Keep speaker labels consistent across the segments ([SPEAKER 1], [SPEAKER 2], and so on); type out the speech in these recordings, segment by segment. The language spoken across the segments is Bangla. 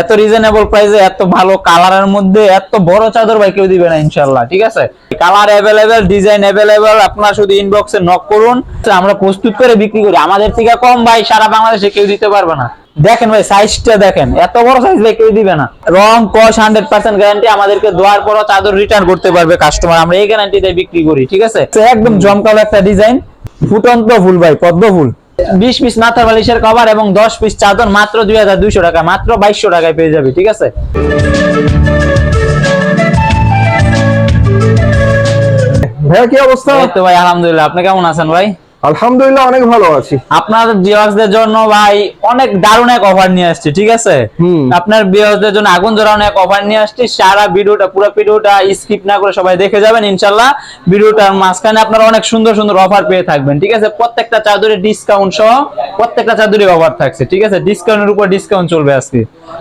[SPEAKER 1] এত রিজনেবল প্রাইসে এত ভালো কালারের মধ্যে, এত বড় চাদর ভাই কেউ দিবে না ইনশাল্লাহ ঠিক আছে? কালার অ্যাভেলেবেল ডিজাইন অ্যাভেলেবেল আপনারা শুধু ইনবক্সে নক করুন আমরা প্রস্তুত করে বিক্রি করি। আমাদের থেকে কম ভাই, সারা বাংলাদেশে কেউ দিতে পারবে না। দেখেন ভাই সাইজটা দেখেন, এত বড় সাইজ ভাই কেউ দিবে না। রং কস হান্ড্রেড পার্সেন্ট গ্যারান্টি আমাদেরকে দেওয়ার পরও চাদর রিটার্ন করতে পারবে কাস্টমার আমরা এই গ্যারান্টিতে বিক্রি করি, ঠিক আছে? একদম জমকালো একটা ডিজাইন ফুটন্ত ফুল ভাই, পদ্ম ফুল। বিশ পিস মাথার বালিশের কভার এবং দশ পিস চাদর মাত্র দুই হাজার দুইশো টাকা মাত্র বাইশশো টাকায় পেয়ে যাবে ঠিক আছে?
[SPEAKER 2] ভাই কি অবস্থা?
[SPEAKER 1] তো ভাই আলহামদুলিল্লাহ। আপনি কেমন আছেন ভাই?
[SPEAKER 2] আলহামদুলিল্লাহ অনেক ভালো আছি।
[SPEAKER 1] আপনার ভিউয়ার্সদের জন্য ভাই অনেক দারুণ এক অফার নিয়ে আসছি ঠিক আছে? আপনার ভিউয়ার্সদের জন্য আগুন জ্বালানো এক অফার নিয়ে আসছি সারা ভিডিওটা পুরো ভিডিওটা স্কিপ না করে সবাই দেখে যাবেন ইনশাল্লাহ ভিডিওটার মাঝখানে আপনারা অনেক সুন্দর সুন্দর অফার পেয়ে থাকবেন ঠিক আছে? প্রত্যেকটা চাদরে ডিসকাউন্ট সহ প্রত্যেকটা চাদরে অফার থাকছে ঠিক আছে? ডিসকাউন্টের উপর ডিসকাউন্ট চলবে আজকে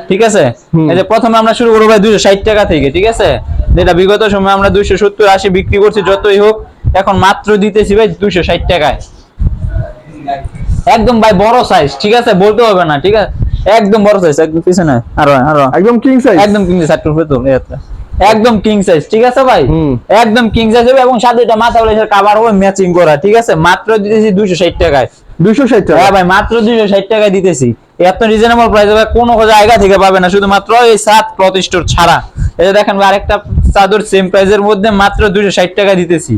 [SPEAKER 1] ঠিক আছে? এই যে প্রথমে আমরা শুরু করব ভাই দুইশো ষাট টাকা থেকে ঠিক আছে? যেটা বিগত সময় আমরা দুইশো সত্তর আশি বিক্রি করছি যতই হোক এখন মাত্র দিতেছি ভাই দুইশো ষাট টাকায়। একদম ভাই বড় সাইজ ঠিক আছে? বলতে হবে না ঠিক আছে? একদম বড় সাইজ একদম পিছনে। আরও আরও।
[SPEAKER 2] একদম কিং সাইজ
[SPEAKER 1] একদম কিং সাইজ টুপে তো একদম কিং সাইজ ঠিক আছে ভাই? একদম কিং সাইজ হবে এবং সাথে এটা মাথা বলে কাভার হবে ম্যাচিং করা ঠিক আছে? মাত্র দিতেছি 260 টাকায়।
[SPEAKER 2] দুইশো ষাট টাকা?
[SPEAKER 1] হ্যাঁ ভাই মাত্র 260 টাকায় দিতেছি। এত রিজনেবল প্রাইস হবে কোনো জায়গা থেকে পাবে না শুধুমাত্র এই সাত স্টোর ছাড়া। এই যে দেখেন ভাই আরেকটা চাদর সেম প্রাইসের মধ্যে মাত্র 260 টাকা দিতেছি।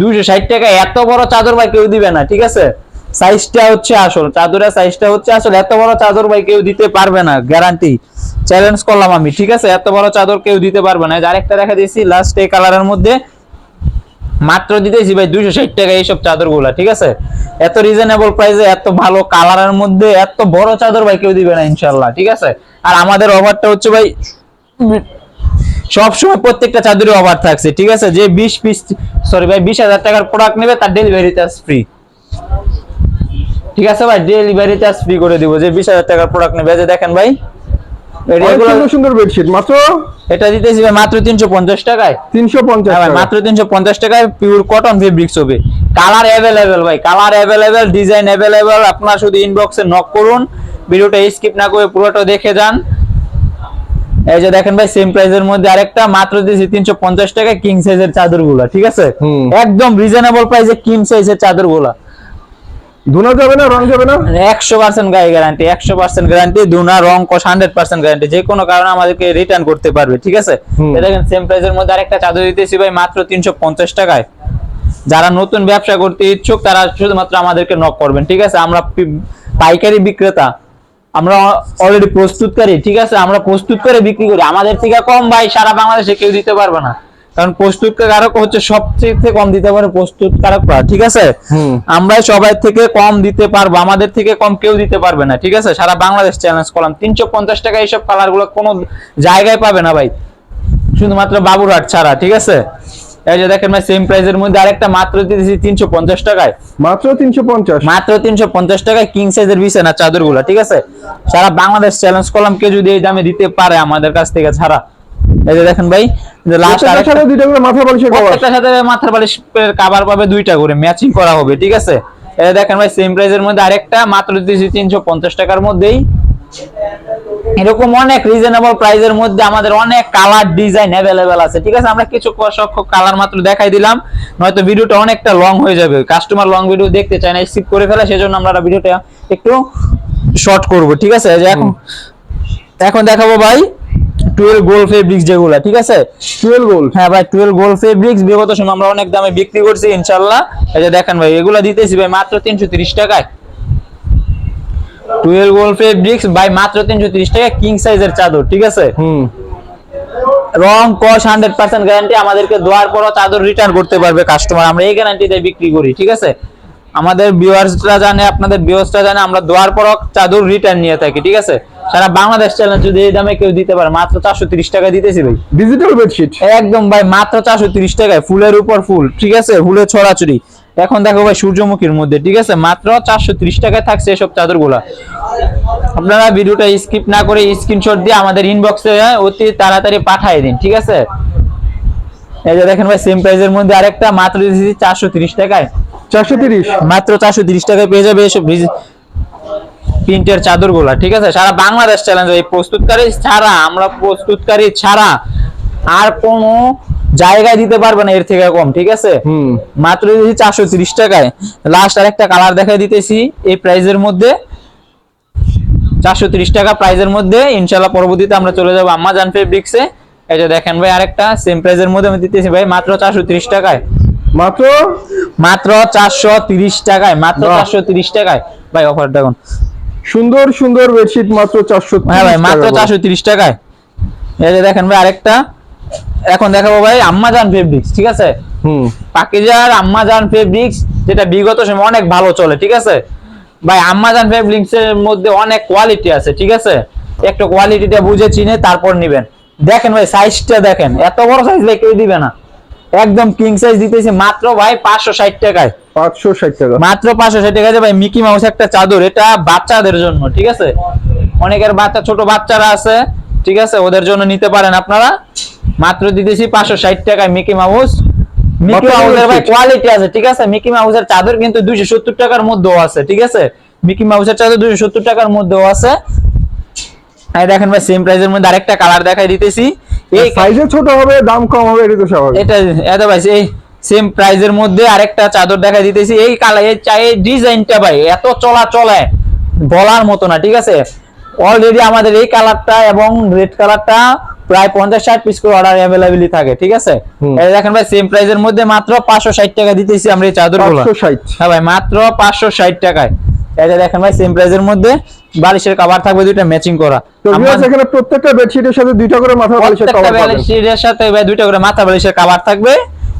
[SPEAKER 1] 260 টাকা, এত বড় চাদর ভাই কেউ দিবে না, ঠিক আছে? সাইজটা হচ্ছে আসল, চাদরের সাইজটা হচ্ছে আসল, এত বড় চাদর ভাই কেউ দিতে পারবে না গ্যারান্টি চ্যালেঞ্জ করলাম আমি, ঠিক আছে? এত বড় চাদর কেউ দিতে পারবে না। আরেকটা দেখা দিয়েছি লাস্ট এই কালারের মধ্যে, মাত্র দিতেছি ভাই দুইশো ষাট টাকা এইসব চাদরগুলা ঠিক আছে? এত রিজনেবল প্রাইসে এত ভালো কালারের মধ্যে, এত বড় চাদর ভাই কেউ দিবে না ইনশাল্লাহ ঠিক আছে? আর আমাদের অফারটা হচ্ছে ভাই সব সময় প্রত্যেকটা চাদরে অফার থাকছে ঠিক আছে? যে বিশ পিস সরি ভাই বিশ হাজার টাকার প্রোডাক্ট নেবে তার ডেলিভারি চার্জ ফ্রি ঠিক আছে ভাই ডেলিভারি চার্জ ফ্রি করে দিব যে বিশ হাজার টাকার প্রোডাক্ট নেবে। যে দেখেন ভাই
[SPEAKER 2] সুন্দর বেডশিট মাত্র?
[SPEAKER 1] এটা দিতেছি ভাই মাত্র তিনশো পঞ্চাশ টাকায়।
[SPEAKER 2] তিনশো পঞ্চাশ
[SPEAKER 1] হ্যাঁ ভাই, মাত্র তিনশো পঞ্চাশ টাকায় পিওর কটন ফেব্রিক্স হবে। কালার অ্যাভেলেবেল ভাই কালার অ্যাভেলেবেল ডিজাইন অ্যাভেলেবেল আপনারা শুধু ইনবক্সে নক করুন ভিডিওটা স্কিপ না করে পুরোটা দেখে যান। এই যে দেখেন ভাই সেম প্রাইসের মধ্যে আরেকটা মাত্র দিয়েছি তিনশো পঞ্চাশ টাকা কিং সাইজের চাদরগুলা ঠিক আছে? একদম রিজনেবল প্রাইসে কিং সাইজের চাদরগুলা
[SPEAKER 2] ধুনা যাবে না রং যাবে না?
[SPEAKER 1] একশো পার্সেন্ট গায়ে গ্যারান্টি একশো পার্সেন্ট গ্যারান্টি দুনা রং কষ হান্ড্রেড পার্সেন্ট গ্যারান্টি যে কোনো কারণে আমাদেরকে রিটার্ন করতে পারবে ঠিক আছে। দেখেন সেম প্রাইসের মধ্যে আরেকটা চাদর দিতেছি ভাই মাত্র তিনশো পঞ্চাশ টাকায়। যারা নতুন ব্যবসা করতে ইচ্ছুক তারা শুধুমাত্র আমাদেরকে নক করবেন ঠিক আছে? আমরা পাইকারি বিক্রেতা। আমরা অলরেডি প্রস্তুতকারী ঠিক আছে? আমরা প্রস্তুত করে বিক্রি করি। আমাদের থেকে কম ভাই সারা বাংলাদেশে কেউ দিতে পারবে না। কারণ প্রস্তুতকারক হচ্ছে সবচেয়ে কম দিতে পারে প্রস্তুতকারকরা ঠিক আছে? আমরা সবাই থেকে কম দিতে পারব আমাদের থেকে কম কেউ দিতে পারবে না ঠিক আছে? সারা বাংলাদেশ চ্যালেঞ্জ করলাম তিনশো পঞ্চাশ টাকা এইসব কালারগুলো কোনো জায়গায় পাবে না ভাই। শুধুমাত্র বাবুরহাট ছাড়া ঠিক আছে? এই যে দেখেন ভাই সেম প্রাইসের মধ্যে আরেকটা মাত্র টাকায়।
[SPEAKER 2] মাত্র তিনশো পঞ্চাশ।
[SPEAKER 1] মাত্র তিনশো পঞ্চাশ টাকায় কিং সাইজের বিছানা ঠিক আছে? সারা বাংলাদেশ চ্যালেঞ্জ করলাম কেউ যদি এই দামে দিতে পারে আমাদের কাছ থেকে ছাড়া। এই যে দেখেন ভাই লাস্ট
[SPEAKER 2] প্রত্যেকটার সাথে দুইটা করে মাথা বালিশের কভার
[SPEAKER 1] প্রত্যেকটার সাথে মাথার বালিশের পাবে দুইটা করে ম্যাচিং করা হবে ঠিক আছে? এই দেখেন ভাই সেম প্রাইসের মধ্যে আরেকটা মাত্র তিনশো পঞ্চাশ টাকার মধ্যেই। এরকম অনেক রিজনেবল প্রাইসের মধ্যে আমাদের অনেক কালার ডিজাইন অ্যাভেলেবেল আছে। ঠিক আছে আমরা কিছু সংখ্যক কালার মাত্র দেখাই দিলাম। নয়তো ভিডিওটা অনেকটা লং হয়ে যাবে। কাস্টমার লং ভিডিও দেখতে চায় না স্কিপ করে ফেলে সেজন্য আমরা ভিডিওটা একটু শর্ট করব। ঠিক আছে যে এখন এখন দেখাবো ভাই টুয়েলভ গোল ফেব্রিক্স যেগুলো ঠিক আছে?
[SPEAKER 2] টুয়েলভ গোল্ড
[SPEAKER 1] হ্যাঁ ভাই টুয়েলভ গোল্ড ফেব্রিক্স বিগত সময় আমরা অনেক দামে বিক্রি করছি ইনশাল্লাহ। এই যে দেখেন ভাই এগুলা দিতেছি ভাই মাত্র তিনশো তিরিশ টাকায়। টুয়েলভ ফেব্রিক্স ভাই মাত্র তিনশো তিরিশ টাকা কিং সাইজের চাদর ঠিক আছে?
[SPEAKER 2] হুম।
[SPEAKER 1] রং কস হান্ড্রেড পার্সেন্ট গ্যারান্টি আমাদেরকে দেওয়ার পরও চাদর রিটার্ন করতে পারবে কাস্টমার আমরা এই গ্যারান্টিতে বিক্রি করি ঠিক আছে? আমাদের ভিউয়ার্সরা জানে আপনাদের ভিউয়ার্সরা জানে আমরা দেওয়ার চাদর রিটার্ন নিয়ে থাকি ঠিক আছে? সারা বাংলাদেশ চ্যালেঞ্জ যদি এই দামে কেউ দিতে পারে মাত্র চারশো তিরিশ টাকা দিতেছি ভাই।
[SPEAKER 2] ডিজিটাল বেডশিট
[SPEAKER 1] একদম ভাই মাত্র চারশো তিরিশ টাকায় ফুলের উপর ফুল ঠিক আছে? ফুলের ছড়াছড়ি। এখন দেখো ভাই সূর্যমুখীর মধ্যে ঠিক আছে? মাত্র চারশো তিরিশ টাকায় থাকছে এসব চাদরগুলা আপনারা ভিডিওটা স্কিপ না করে স্ক্রিনশট দিয়ে আমাদের ইনবক্সে অতি তাড়াতাড়ি পাঠিয়ে দিন ঠিক আছে? এই যে দেখেন ভাই সেম প্রাইসের মধ্যে আরেকটা মাত্র দিয়েছি চারশো তিরিশ টাকায়।
[SPEAKER 2] চারশো তিরিশ?
[SPEAKER 1] মাত্র চারশো তিরিশ টাকায় পেয়ে যাবে এসব প্রিন্টের চাদরগুলা ঠিক আছে? সারা বাংলাদেশ চ্যালেঞ্জ এই প্রস্তুতকারী ছাড়া আমরা প্রস্তুতকারী ছাড়া আর কোনো জায়গায় দিতে পারবে না এর থেকে কম ঠিক আছে? মাত্র দিতেছি চারশো তিরিশ টাকায়। লাস্ট আর একটা কালার দেখাই দিতেছি এই প্রাইজের মধ্যে। চারশো তিরিশ টাকা প্রাইজের মধ্যে ইনশাল্লাহ পরবর্তীতে আমরা চলে যাব আমাজন ফেব্রিক্সে এই যে দেখেন ভাই আরেকটা সেম প্রাইজের মধ্যে আমি দিতেছি ভাই মাত্র চারশো তিরিশ টাকায়।
[SPEAKER 2] মাত্র?
[SPEAKER 1] মাত্র চারশো তিরিশ টাকায় মাত্র চারশো তিরিশ টাকায়। ভাই অফার দেখুন
[SPEAKER 2] সুন্দর সুন্দর বেডশিট মাত্র চারশো
[SPEAKER 1] হ্যাঁ ভাই মাত্র চারশো তিরিশ টাকায়। এই যে দেখেন ভাই আরেকটা এখন দেখাবো ভাই আম্মাজান ফেব্রিক্স ঠিক আছে?
[SPEAKER 2] হুম।
[SPEAKER 1] পাকিজার আম্মাজান ফেব্রিক্স যেটা বিগত সময় অনেক ভালো চলে ঠিক আছে? ভাই আম্মাজান ফেব্রিক্স এর মধ্যে অনেক কোয়ালিটি আছে ঠিক আছে? একটু কোয়ালিটিটা বুঝে চিনে তারপর নিবেন। দেখেন ভাই সাইজটা দেখেন এত বড় সাইজ ভাই কেউ দিবে না। একদম কিং সাইজ দিতেছি মাত্র ভাই পাঁচশো ষাট টাকায়।
[SPEAKER 2] পাঁচশো ষাট টাকা।
[SPEAKER 1] মাত্র পাঁচশো ষাট টাকা ভাই মিকি মাউস একটা চাদর এটা বাচ্চাদের জন্য ঠিক আছে? অনেকের বাচ্চা ছোট বাচ্চারা আছে ঠিক আছে? ওদের জন্য নিতে পারেন আপনারা। মাত্র দিতেছি পাঁচশো ষাট টাকায় মিকি মাউস মিকি মাউসের ভাই কোয়ালিটি আছে ঠিক আছে? মিকি মাউসের চাদর কিন্তু দুইশো সত্তর টাকার মধ্যেও আছে ঠিক আছে? মিকি মাউসের চাদর দুইশো সত্তর টাকার মধ্যেও আছে। এই দেখেন ভাই সেম মধ্যে আরেকটা কালার দেখাই দিতেছি। এই
[SPEAKER 2] সাইজে ছোট হবে দাম কম হবে এটা তো স্বাভাবিক।
[SPEAKER 1] এটা এত ভাই এই সেম প্রাইজের মধ্যে আরেকটা চাদর দেখা দিতেছি। এই কালার এই চা- এই ডিজাইনটা ভাই এত চলা চলে বলার মতো না ঠিক আছে? অলরেডি আমাদের এই কালারটা এবং রেড কালারটা প্রায় পঞ্চাশ ষাট পিস করে অর্ডার অ্যাভেলেবেলই থাকে ঠিক আছে? দেখেন ভাই সেম প্রাইজের মধ্যে মাত্র পাঁচশো ষাট টাকা দিতেছি আমরা এই চাদর
[SPEAKER 2] পাঁচশো ষাট।
[SPEAKER 1] হ্যাঁ ভাই মাত্র পাঁচশো ষাট টাকায়। এটা দেখেন ভাই সেম প্রাইজের মধ্যে বালিশের কভার থাকবে দুইটা ম্যাচিং করা।
[SPEAKER 2] তো এখানে প্রত্যেকটা বেডশিটের সাথে দুইটা করে মাথা বালিশের
[SPEAKER 1] প্রত্যেকটা
[SPEAKER 2] কভার
[SPEAKER 1] বেডশিটের সাথে ভাই দুইটা করে মাথা বালিশের কভার থাকবে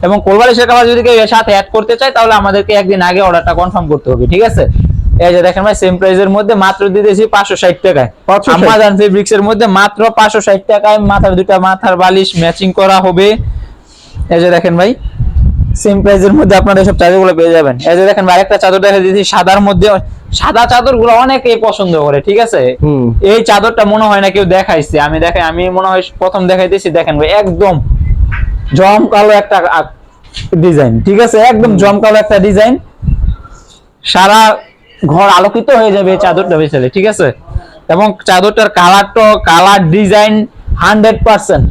[SPEAKER 1] এবং কোল বালিশের কভার যদি কেউ এর সাথে অ্যাড করতে চায় তাহলে আমাদেরকে একদিন আগে অর্ডারটা কনফার্ম করতে হবে ঠিক আছে? এই যে দেখেন ভাই সেম প্রাইসের মধ্যে মাত্র দিতেছি পাঁচশো ষাট টাকায়। আমাজন ফেব্রিক্স এর মধ্যে মাত্র পাঁচশো ষাট টাকায় মাথার দুইটা মাথার বালিশ ম্যাচিং করা হবে। এই যে দেখেন ভাই সেম প্রাইসের মধ্যে আপনারা এসব চাদরগুলো পেয়ে যাবেন। এই যে দেখেন ভাই আরেকটা চাদর দেখা দিয়েছি সাদার মধ্যে সাদা চাদরগুলো অনেকেই পছন্দ করে ঠিক আছে? এই চাদরটা মনে হয় না কেউ দেখাইছে। আমি দেখাই আমি মনে হয় প্রথম দেখাইতেছি দেখেন ভাই একদম জমকালো একটা ডিজাইন ঠিক আছে? একদম জমকালো একটা ডিজাইন। সারা ঘর আলোকিত হয়ে যাবে চাদরটা বেচালে ঠিক আছে? এবং চাদরটার কালারটা colour design hundred percent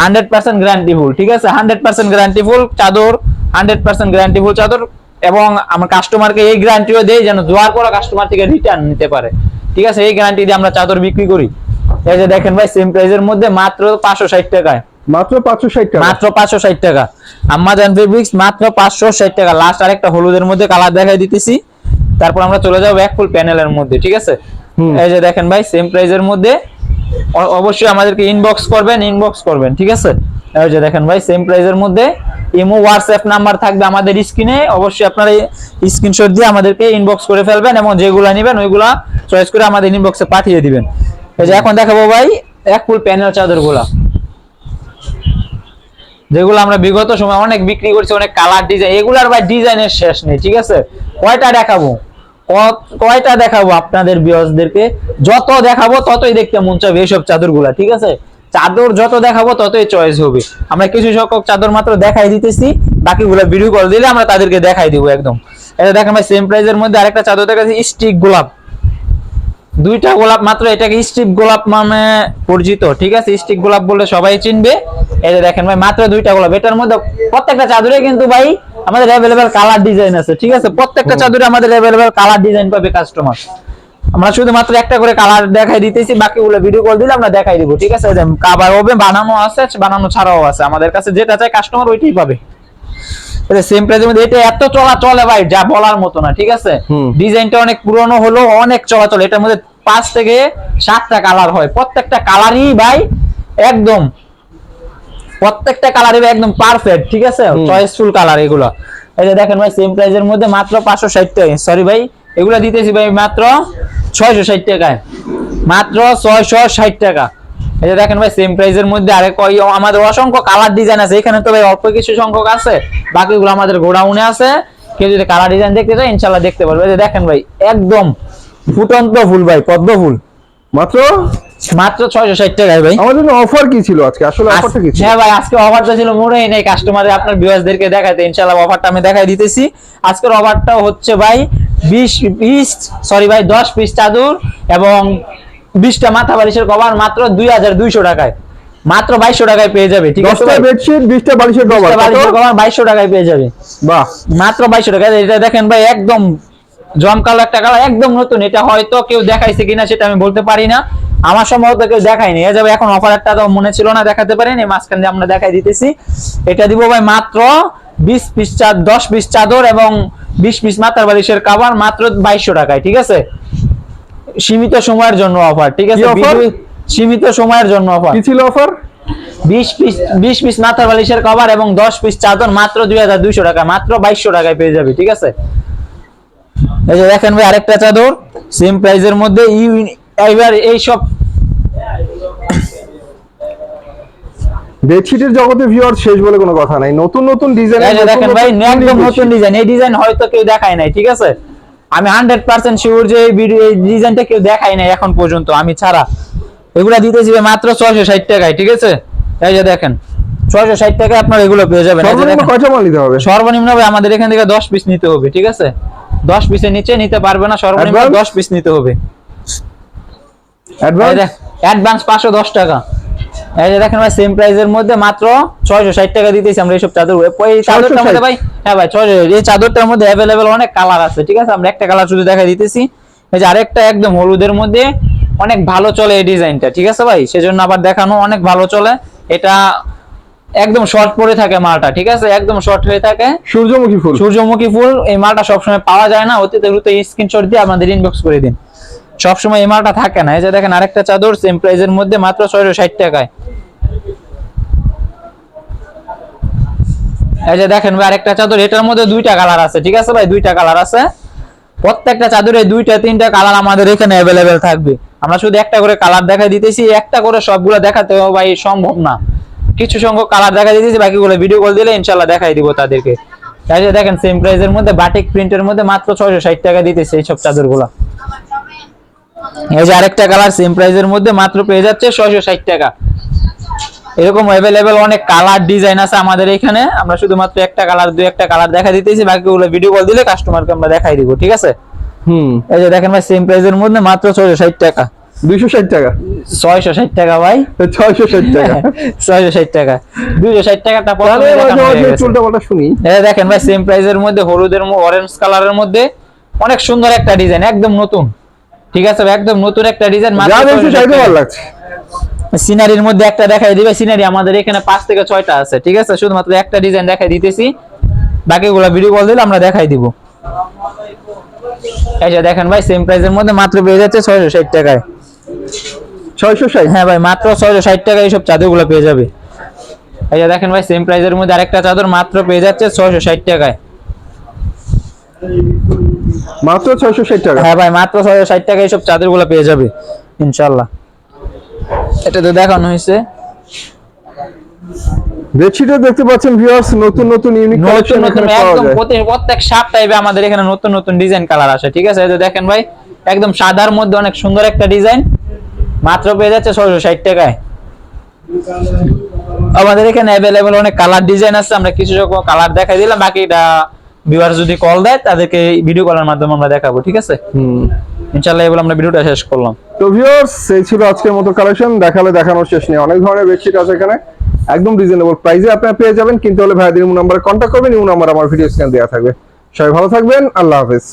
[SPEAKER 1] hundred percent guarantee full ঠিক আছে? হান্ড্রেড পার্সেন্ট গ্যারান্টি ফুল চাদর হান্ড্রেড পার্সেন্ট গ্যারান্টি ফুল চাদর এবং আমার কাস্টমারকে এই গ্যারান্টিও দেই যেন দোয়ার পর কাস্টমার থেকে রিটার্ন নিতে পারে ঠিক আছে? এই গ্যারান্টি দিয়ে আমরা চাদর বিক্রি করি। এই যে দেখেন ভাই সেম প্রাইজের মধ্যে মাত্র পাঁচশো ষাট টাকায়।
[SPEAKER 2] মাত্র পাঁচশো ষাট টাকা।
[SPEAKER 1] মাত্র পাঁচশো ষাট টাকা। আমাজন ফেব্রিক্স মাত্র পাঁচশো ষাট টাকা। লাস্ট আরেকটা হলুদের মধ্যে কালার দেখাই দিতেছি। তারপর আমরা চলে যাব এক ফুল প্যানেলের মধ্যে ঠিক আছে? এই যে দেখেন ভাই সেম প্রাইজের মধ্যে অবশ্যই আমাদেরকে ইনবক্স করবেন ইনবক্স করবেন ঠিক আছে? এই যে দেখেন ভাই সেম প্রাইজের মধ্যে ইমো হোয়াটসঅ্যাপ নাম্বার থাকবে আমাদের স্ক্রিনে অবশ্যই আপনারা স্ক্রিনশট দিয়ে আমাদেরকে ইনবক্স করে ফেলবেন এবং যেগুলা নেবেন ওইগুলা চয়েস করে আমাদের ইনবক্সে পাঠিয়ে দিবেন। এই যে এখন দেখাবো ভাই এক ফুল প্যানেল চাদরগুলা। যেগুলো আমরা বিগত সময় অনেক বিক্রি করছি অনেক কালার ডিজাইন এগুলার ভাই ডিজাইনের শেষ নেই ঠিক আছে? কয়টা দেখাবো? কয়টা দেখাবো আপনাদের বিয়সদেরকে যত দেখাবো ততই দেখতে মন চাবে এইসব চাদরগুলা, ঠিক আছে? চাদর যত দেখাবো ততই চয়েস হবে। আমরা কিছু সংখ্যক চাদর মাত্র দেখাই দিতেছি, বাকিগুলো ভিডিও কল দিলে আমরা তাদেরকে দেখাই দিব একদম। এটা দেখেন ভাই সেম প্রাইজের মধ্যে আরেকটা চাদর দেখাচ্ছি স্টিক গোলাপ। দুইটা গোলাপ মাত্র, এটাকে স্টিক গোলাপ নামে পরিচিত, ঠিক আছে? স্টিক গোলাপ বলে সবাই চিনবে। এটা দেখেন ভাই, মাত্র দুইটা গোলাপ। এটার মধ্যে প্রত্যেকটা চাদরে কিন্তু ভাই আমাদের অ্যাভেলেবেল কালার ডিজাইন আছে ঠিক আছে? প্রত্যেকটা চাদরে আমাদের অ্যাভেলেবেল কালার ডিজাইন পাবে কাস্টমার আমরা শুধুমাত্র একটা করে কালার দেখাই দিতেছি বাকি বাকিগুলো ভিডিও কল দিলে আমরা দেখাই দিব ঠিক আছে? কাবার হবে বানানো আছে বানানো ছাড়াও আছে। আমাদের কাছে যেটা চাই কাস্টমার ওইটাই পাবে। সেম প্রাইসের মধ্যে এটা এত চলা চলে ভাই যা বলার মতো না ঠিক আছে? ডিজাইনটা অনেক পুরনো হলো অনেক চলাচল এটার মধ্যে পাঁচ থেকে সাতটা কালার হয়। প্রত্যেকটা কালারই ভাই একদম প্রত্যেকটা কালারই একদম পারফেক্ট ঠিক আছে? চয়েসফুল কালার এগুলো। এই যে দেখেন ভাই সেম প্রাইসের মধ্যে মাত্র পাঁচশো ষাট টাকা সরি ভাই এগুলো দিতেছি ভাই মাত্র ছয়শো ষাট টাকায়। মাত্র ছয়শো ষাট টাকা। এই যে দেখেন ভাই সেম প্রাইসের মধ্যে আরেক ওই আমাদের অসংখ্য কালার ডিজাইন আছে। এখানে তো ভাই অল্প কিছু সংখ্যক আছে বাকিগুলো আমাদের গোডাউনে আছে। কেউ যদি কালার ডিজাইন দেখতে চায় ইনশাল্লাহ দেখতে পারবে। এই যে দেখেন ভাই একদম ফুটন্ত ফুল ভাই পদ্ম ফুল।
[SPEAKER 2] মাত্র
[SPEAKER 1] মাত্র ছয়শো ষাট টাকায় ভাই।
[SPEAKER 2] আমাদের অফার কি ছিল আজকে? আসলে অফারটা কি ছিল?
[SPEAKER 1] হ্যাঁ ভাই আজকে অফারটা ছিল মনেই নেই। কাস্টমারে আপনার ভিউয়ার্সদেরকে দেখাতে ইনশাআল্লাহ অফারটা আমি দেখাই দিতেছি। আজকের অফারটা হচ্ছে ভাই সরি ভাই দশ পিস চাদর এবং বিশটা মাথা বালিশের কভার মাত্র দুই হাজার দুইশো টাকায়। মাত্র টাকায় পেয়ে যাবে ঠিক আছে
[SPEAKER 2] দশটা
[SPEAKER 1] ভাই?
[SPEAKER 2] বেডশিট বিশটা বালিশের কভার
[SPEAKER 1] টাকায় পেয়ে যাবে।
[SPEAKER 2] বাহ।
[SPEAKER 1] মাত্র বাইশশো টাকা এটা দেখেন ভাই একদম জমকালো একটা কালার একদম নতুন। এটা হয়তো কেউ দেখাইছে কিনা সেটা আমি বলতে পারি না। আমার সম্ভবত কেউ দেখায়নি। এ যাবে এখন অফারটা তো মনে ছিল না দেখাতে পারিনি মাঝখান দিয়ে আমরা দেখাই দিতেছি। এটা দিব ভাই মাত্র বিশ পিস চার দশ পিস চাদর এবং বিশ পিস মাথার বালিশের কাবার মাত্র বাইশশো টাকায় ঠিক আছে? সীমিত সময়ের জন্য অফার ঠিক আছে? সীমিত সময়ের জন্য অফার।
[SPEAKER 2] কি ছিল অফার?
[SPEAKER 1] বিশ পিস বিশ পিস মাথার বালিশের কভার এবং দশ পিস চাদর মাত্র দুই হাজার দুইশো টাকা মাত্র বাইশশো টাকায় পেয়ে যাবে ঠিক আছে? এই যে দেখেন ভাই আরেকটা চাদর সেম প্রাইজের মধ্যে ইউ- এইবার এই সব
[SPEAKER 2] বেডশিটের জগতে ভিউয়ার শেষ বলে কোনো কথা নাই। নতুন নতুন ডিজাইন
[SPEAKER 1] এই দেখেন ভাই একদম নতুন ডিজাইন এই ডিজাইন হয়তো কেউ দেখায় নাই ঠিক আছে? আমি হান্ড্রেড পার্সেন্ট শিওর যে এই ভিডিও এই ডিজাইনটা কেউ দেখায় নাই এখন পর্যন্ত আমি ছাড়া। এগুলা দিতেছি ভাই মাত্র ছয়শো ষাট টাকায় ঠিক আছে? এই যে দেখেন ছয়শো ষাট টাকায় আপনার এগুলো পেয়ে যাবেন।
[SPEAKER 2] সর্বনিম্ন মাল নিতে হবে?
[SPEAKER 1] সর্বনিম্ন ভাবে আমাদের এখান থেকে দশ পিস নিতে হবে ঠিক আছে? দশ পিসের নিচে নিতে পারবে না সর্বনিম্ন
[SPEAKER 2] Advance?
[SPEAKER 1] দশ পিস নিতে হবে।
[SPEAKER 2] অ্যাডভান্স
[SPEAKER 1] পাঁচশো দশ টাকা। এই যে দেখেন ভাই সেম প্রাইসের মধ্যে মাত্র ছয়শো ষাট টাকা দিতেছি আমরা এইসব চাদর এই চাদরটার মধ্যে ভাই হ্যাঁ ভাই ছয়শো এই চাদরটার মধ্যে অ্যাভেলেবেল অনেক কালার আছে ঠিক আছে? আমরা একটা কালার শুধু দেখা দিতেছি। এই যে আরেকটা একদম হলুদের মধ্যে অনেক ভালো চলে এই ডিজাইনটা ঠিক আছে ভাই? সেজন্য আবার দেখানো অনেক ভালো চলে। এটা একদম শর্ট পরে থাকে মালটা ঠিক আছে? একদম শর্ট হয়ে থাকে।
[SPEAKER 2] সূর্যমুখী ফুল।
[SPEAKER 1] সূর্যমুখী ফুল এই মালটা সবসময় পাওয়া যায় না। অতি দ্রুত স্ক্রিনশট দিয়ে আমাদের ইনবক্স করে দিন। সবসময় মালটা থাকে না। এই যে দেখেন আরেকটা চাদর সেম প্রাইজের মধ্যে মাত্র ছয়শো ষাট টাকায়। এই যে দেখেন ভাই, আরেকটা চাদর, এটার মধ্যে দুইটা কালার আছে, ঠিক আছে ভাই? দুইটা কালার আছে। প্রত্যেকটা চাদরে দুইটা, তিনটা কালার আমাদের এখানে অ্যাভেলেবেল থাকবে। আমরা শুধু একটা করে কালার দেখাই দিতেছি, একটা করে সবগুলো দেখাতে ভাই সম্ভব না। কিছু সংখ্যক কালার দেখা দিতেছি, বাকিগুলো ভিডিও কল দিলে ইনশাল্লাহ দেখাই দিব তাদেরকে। তাই দেখেন সেম প্রাইজের মধ্যে বাটিক প্রিন্টের মধ্যে মাত্র ছয়শো ষাট টাকা দিতেছে এইসব চাদরগুলো। এই যে আরেকটা কালার সেম প্রাইজের মধ্যে মাত্র পেয়ে যাচ্ছে ছয়শো ষাট টাকা। এরকম অ্যাভেলেবেল অনেক কালার ডিজাইন আছে আমাদের এখানে। আমরা শুধুমাত্র একটা কালার দুই একটা কালার দেখা দিতেছি বাকিগুলো ভিডিও কল দিলে কাস্টমারকে আমরা দেখাই দিব ঠিক আছে?
[SPEAKER 2] হুম।
[SPEAKER 1] এই যে দেখেন ভাই সেম প্রাইজের মধ্যে মাত্র ছয়শো ষাট টাকা।
[SPEAKER 2] দুইশো ষাট টাকা?
[SPEAKER 1] ছয়শো ষাট টাকা ভাই।
[SPEAKER 2] ছয়শো ষাট টাকা।
[SPEAKER 1] ছয়শো ষাট টাকা। দুইশো ষাট টাকাটা।
[SPEAKER 2] চুলটা পাল্টা শুনি।
[SPEAKER 1] এই দেখেন ভাই সেম প্রাইজের মধ্যে হলুদের অরেঞ্জ কালারের মধ্যে অনেক সুন্দর একটা ডিজাইন একদম নতুন। ঠিক আছে একদম নতুন একটা ডিজাইন
[SPEAKER 2] যা দেখছি চাইতে ভালো লাগছে।
[SPEAKER 1] সিনারির মধ্যে একটা দেখাই দিবে সিনারি আমাদের এখানে পাঁচ থেকে ছয়টা আছে ঠিক আছে? শুধুমাত্র একটা ডিজাইন দেখাই দিতেছি। বাকিগুলো ভিডিও কল দিলে আমরা দেখাই দিব। এই যে দেখেন ভাই সেম প্রাইসের মধ্যে মাত্র পেয়ে যাচ্ছে ছয়শো ষাট টাকায়।
[SPEAKER 2] ছয়শো ষাট?
[SPEAKER 1] হ্যাঁ ভাই মাত্র ছয়শো ষাট টাকায় এইসব চাদরগুলো পেয়ে যাবে। এই যে দেখেন ভাই সেম প্রাইসের মধ্যে আরেকটা চাদর মাত্র পেয়ে যাচ্ছে ছয়শো ষাট টাকায়।
[SPEAKER 2] মাত্র ছয়শো ষাট টাকা।
[SPEAKER 1] হ্যাঁ ভাই মাত্র ছয়শো ষাট টাকায় এইসব চাদরগুলো পেয়ে যাবে ইনশাল্লাহ এটা তো দেখানো হয়েছে।
[SPEAKER 2] বেডশিটে দেখতে পাচ্ছেন ভিউয়ার্স নতুন নতুন ইউনিক কালেকশন
[SPEAKER 1] নতুন
[SPEAKER 2] এখানে পাওয়া
[SPEAKER 1] একদম
[SPEAKER 2] যায়।
[SPEAKER 1] প্রত্যেক সাপ টাইপে আমাদের এখানে নতুন নতুন ডিজাইন কালার আসে ঠিক আছে? এই যে দেখেন ভাই একদম সাদার মধ্যে অনেক সুন্দর একটা ডিজাইন মাত্র পেয়ে যাচ্ছে ছয়শো ষাট টাকায়। আমাদের এখানে অ্যাভেলেবেল অনেক কালার ডিজাইন আছে আমরা কিছু কালার দেখাই দিলাম বাকিটা ভিউয়ার যদি কল দেয় তাদেরকে ভিডিও কলের মাধ্যমে আমরা দেখাবো ঠিক আছে?
[SPEAKER 2] হুম।
[SPEAKER 1] ইনশাআল্লাহ এবার আমরা ভিডিওটা শেষ করলাম।
[SPEAKER 2] তো ভিউয়ার্স এই ছিল আজকের মতো কালেকশন দেখালে দেখানোর শেষ নেই। অনেক ধরনের বেডশিট আছে এখানে। একদম রিজনেবল প্রাইসে আপনারা পেয়ে যাবেন। কিন্তু হলে ভাইদের নাম্বারে কন্ট্যাক্ট করবেন। ইউ নাম্বার আমার ভিডিও স্ক্যান দেওয়া থাকবে। সবাই ভালো থাকবেন। আল্লাহ হাফেজ।